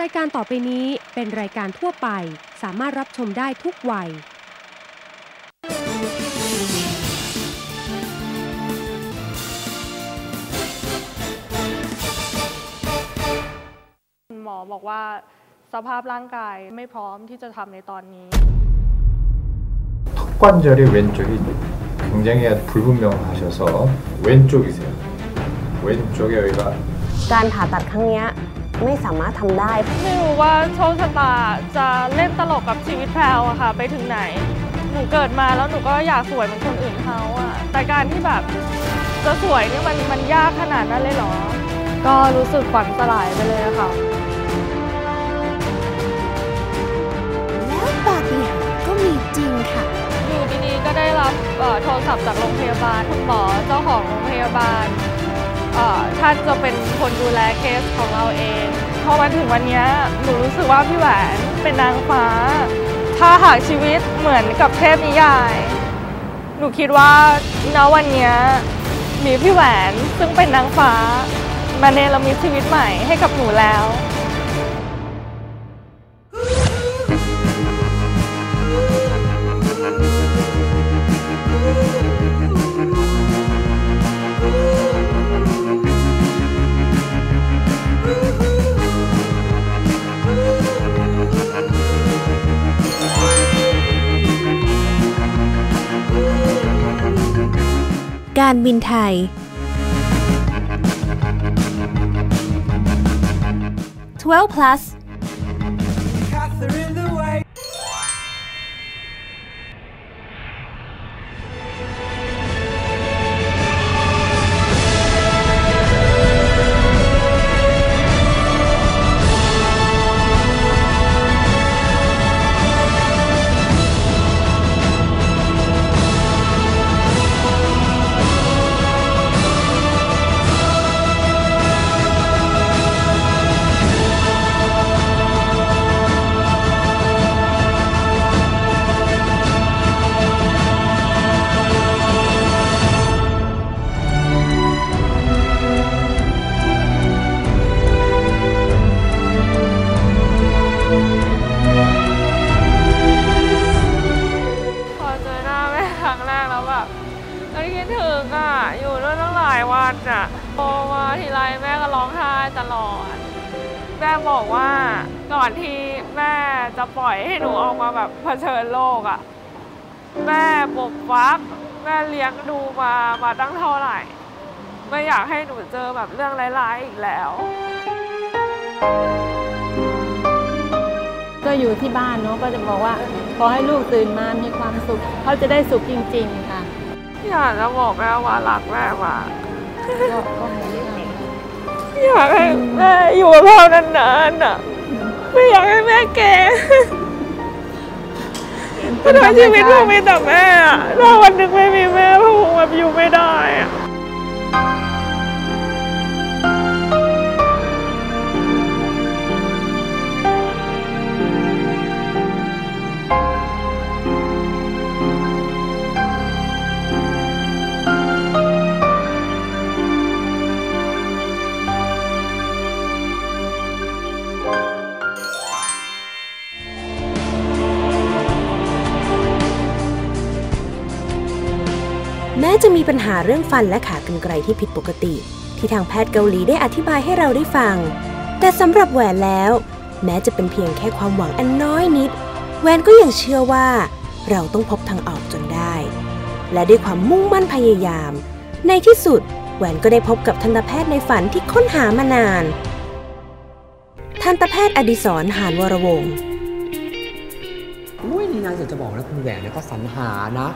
รายการต่อไปนี้เป็นรายการทั่วไป สามารถรับชมได้ทุกวัย หมอบอกว่าสภาพร่างกายไม่พร้อมที่จะทำในตอนนี้ 턱관절이 왼쪽이 굉장히 불분명하셔서 왼쪽이세요. 왼쪽에 여기가 การผ่าตัดครั้งเนี้ย ไม่สามารถทำได้ ไม่รู้ว่าโชคชะตาจะเล่นตลกกับชีวิตแพรวอะค่ะ ไปถึงไหน หนูเกิดมาแล้วหนูก็อยากสวยเหมือนคนอื่นเขาอะแต่การที่แบบจะสวยนี่มันมันยากขนาดนั้นเลยเหรอ ก็รู้สึกฝันสลายไปเลยอะค่ะแล้วปาฏิหาริย์ก็มีจริงค่ะอยู่ดีๆก็ได้รับเอ่อโทรศัพท์จากโรงพยาบาลคุณหมอเจ้าของโรงพยาบาลเอ่อ ท่านจะเป็นคนดูแลเคสของเราเองพอมาถึงวันนี้หนูรู้สึกว่าพี่แหวนเป็นนางฟ้า ถ้าหากชีวิตเหมือนกับเทพนิยาย หนูคิดว่าณวันนี้มีพี่แหวนซึ่งเป็นนางฟ้า มาเนรมิตชีวิตใหม่ให้กับหนูแล้ว การบินไทย 12 plus ถึงอะ อยู่ด้วยตั้งหลายวันอะโตมาทีไรแม่ก็ร้องไห้ตลอด แม่บอกว่าก่อนที่แม่จะปล่อยให้หนูออกมาแบบเผชิญโลกอะ แม่ปกฟัก แม่เลี้ยงดูมามาตั้งเท่าไหร่ ไม่อยากให้หนูเจอแบบเรื่องร้ายๆอีกแล้ว ก็อยู่ที่บ้านเนาะก็จะบอกว่าขอให้ลูกตื่นมามีความสุขเขาจะได้สุขจริง ๆ ค่ะ อยากจะบอกแม่ว่ารักแม่มากอยากให้แม่อยู่กับเรานานๆอะไม่อยากให้แม่แก่เพราะทั้งชีวิตพ่อมีแต่แม่อะถ้าวันหนึ่งไม่มีแม่พ่อคงแบบอยู่ไม่ได้อะ แม้จะมีปัญหาเรื่องฟันและขากรรไกรที่ผิดปกติ ที่ทางแพทย์เกาหลีได้อธิบายให้เราได้ฟัง แต่สำหรับแหวนแล้ว แม้จะเป็นเพียงแค่ความหวังอันน้อยนิด แหวนก็ยังเชื่อว่า เราต้องพบทางออกจนได้ และด้วยความมุ่งมั่นพยายาม ในที่สุดแหวนก็ได้พบกับทันตแพทย์ในฝันที่ค้นหามานาน ทันตแพทย์อดิศรหานวรวงศ์อุ้ยนี่นะอยากจะบอกนะคุณแหวนเนี่ยก็สรรหานะ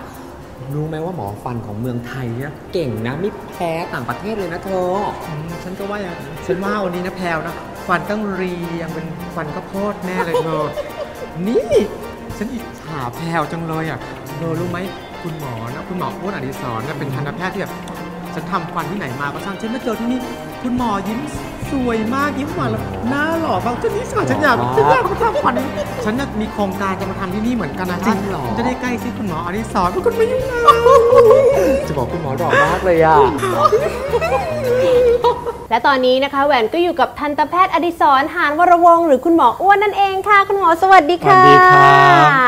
รู้ไหมว่าหมอฟันของเมืองไทยเนี่ยเก่งนะไม่แพ้ต่างประเทศเลยนะเธออฉันก็ว่าอย่างนั้ฉันว่าวันนี้นะแพลวนะฟันต้องเรียงเป็นฟันข้าวโพดแน่เลยเธอ นี่ ฉันอิจฉาแพลวจังเลยอะเธอรู้ไหมคุณหมอนะคุณหมออ้วนอดิศรนะเป็นทันตแพทย์ที่แบบฉันทำฟันที่ไหนมาก็ช่างฉันมาเจอที่นี่คุณหมอยิ้ม สวยมากยิ้มหวานแล้วหน้าหล่อฟังฉันนี่สวยฉันอยากฉันอยากมาทำฟันฉันน่ะมีโครงการจะมาทำที่นี่เหมือนกันนะจริงเหรอฉันจะได้ใกล้ชิดคุณหมออดิศรเพราะคุณไม่ยุ่งยากจะบอกคุณหมอหล่อมากเลยอะและตอนนี้นะคะแหวนก็อยู่กับทันตแพทย์อดิศรหานวรวงศ์หรือคุณหมออ้วนนั่นเองค่ะ คุณหมอสวัสดีค่ะสวัสดีครั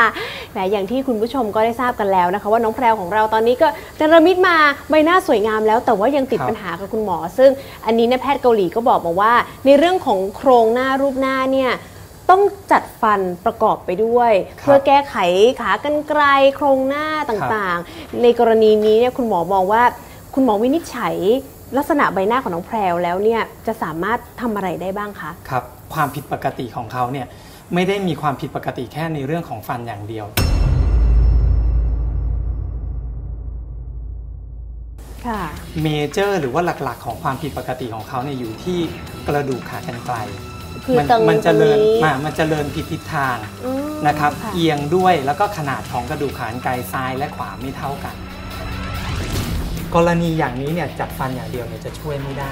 บแห มอย่างที่คุณผู้ชมก็ได้ทราบกันแล้วนะคะว่าน้องแพรวของเราตอนนี้ก็เนรมิตมาใบหน้าสวยงามแล้ว แต่ว่ายังติดปัญหากับคุณหมอ ซึ่งอันนี้เนี่ยแพทย์เกาหลีก็บอกมาว่า ในเรื่องของโครงหน้ารูปหน้าเนี่ยต้องจัดฟันประกอบไปด้วยครับเพื่อแก้ไขขากรรไกรโครงหน้าต่างๆ ในกรณีนี้เนี่ยคุณหมอมองว่า คุณหมอวินิจฉัย ลักษณะใบหน้าของน้องแพรวแล้วเนี่ยจะสามารถทำอะไรได้บ้างคะครับความผิดปกติของเขาเนี่ย ไม่ได้มีความผิดปกติแค่ในเรื่องของฟันอย่างเดียว ค่ะ เมเจอร์หรือว่าหลักๆ ของความผิดปกติของเขาเนี่ยอยู่ที่กระดูกขากรรไกรคือมัตรงมันจะเริญตรงนี้มามันจะเริญผิดทิศทางอืมนะครับ ค่ะ เอียงด้วยแล้วก็ขนาดของกระดูกขากรรไกรซ้ายและขวาไม่เท่ากัน กรณีอย่างนี้เนี่ยจัดฟันอย่างเดียวเนี่ยจะช่วยไม่ได้